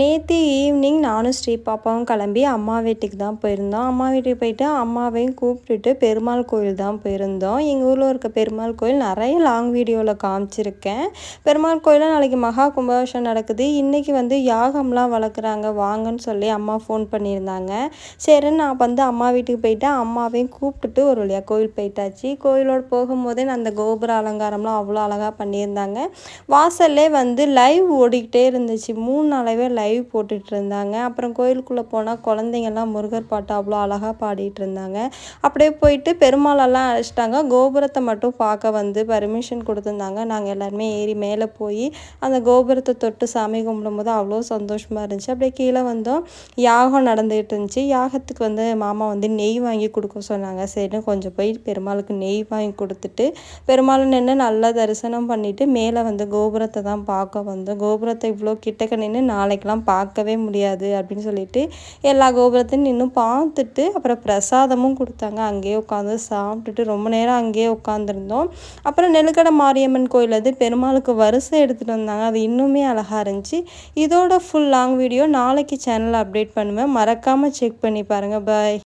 நேற்று ஈவினிங் நானும் ஸ்ரீ பாப்பாவும் கிளம்பி அம்மா வீட்டுக்கு தான் போயிருந்தோம். அம்மா வீட்டுக்கு போயிட்டு அம்மாவையும் கூப்பிட்டுட்டு பெருமாள் கோயில் தான் போயிருந்தோம். எங்கள் ஊரில் இருக்க பெருமாள் கோயில் நிறைய லாங் வீடியோவில் காமிச்சிருக்கேன். பெருமாள் கோயிலில் நாளைக்கு மகா கும்பாபிஷேகம் நடக்குது. இன்றைக்கி வந்து யாகம்லாம் வளர்க்குறாங்க வாங்கன்னு சொல்லி அம்மா ஃபோன் பண்ணியிருந்தாங்க. சரின்னு நான் வந்து அம்மா வீட்டுக்கு போயிட்டு அம்மாவையும் கூப்பிட்டுட்டு ஒரு வழியாக கோயில் போயிட்டாச்சு. கோயிலோடு போகும்போதே நான் அந்த கோபுர அலங்காரம்லாம் அவ்வளோ அழகாக பண்ணியிருந்தாங்க. வாசல்லே வந்து லைவ் ஓடிக்கிட்டே இருந்துச்சு. மூணு நாளாவே லைவ் போட்டுட்டு இருந்தாங்க அப்புறம் கோயிலுக்குள்ளே போனால் குழந்தைங்கள்லாம் முருகர் பாட்டு அவ்வளோ அழகாக பாடிட்டு இருந்தாங்க அப்படியே போயிட்டு பெருமாளெல்லாம் அழைச்சிட்டாங்க. கோபுரத்தை மட்டும் பார்க்க வந்து பர்மிஷன் கொடுத்துருந்தாங்க. நாங்கள் எல்லாருமே ஏறி மேலே போய் அந்த கோபுரத்தை தொட்டு சாமி கும்பிடும்போது அவ்வளோ சந்தோஷமாக இருந்துச்சு. அப்படியே கீழே வந்தோம். யாகம் நடந்துகிட்டு இருந்துச்சு யாகத்துக்கு வந்து மாமா வந்து நெய் வாங்கி கொடுக்க சொன்னாங்க. சரின்னு கொஞ்சம் போய் பெருமாளுக்கு நெய் வாங்கி கொடுத்துட்டு பெருமாள் நின்று நல்லா தரிசனம் பண்ணிவிட்டு மேலே வந்து கோபுரத்தை தான் பார்க்க வந்தோம். கோபுரத்தை இவ்வளோ கிட்டக்க நின்று நாளைக்கெல்லாம் அதெல்லாம் பார்க்கவே முடியாது அப்படின்னு சொல்லிட்டு எல்லா கோபுரத்தையும் நின்று பார்த்துட்டு அப்புறம் பிரசாதமும் கொடுத்தாங்க. அங்கேயே உட்காந்து சாப்பிட்டுட்டு ரொம்ப நேரம் அங்கேயே உட்காந்துருந்தோம் அப்புறம் நெல்லுக்கடை மாரியம்மன் கோயில் வந்து பெருமாளுக்கு வரிசை எடுத்துகிட்டு வந்தாங்க. அது இன்னுமே அழகாக இருந்துச்சு. இதோட ஃபுல் லாங் வீடியோ நாளைக்கு சேனலில் அப்டேட் பண்ணுவேன். மறக்காமல் செக் பண்ணி பாருங்கள் பாய்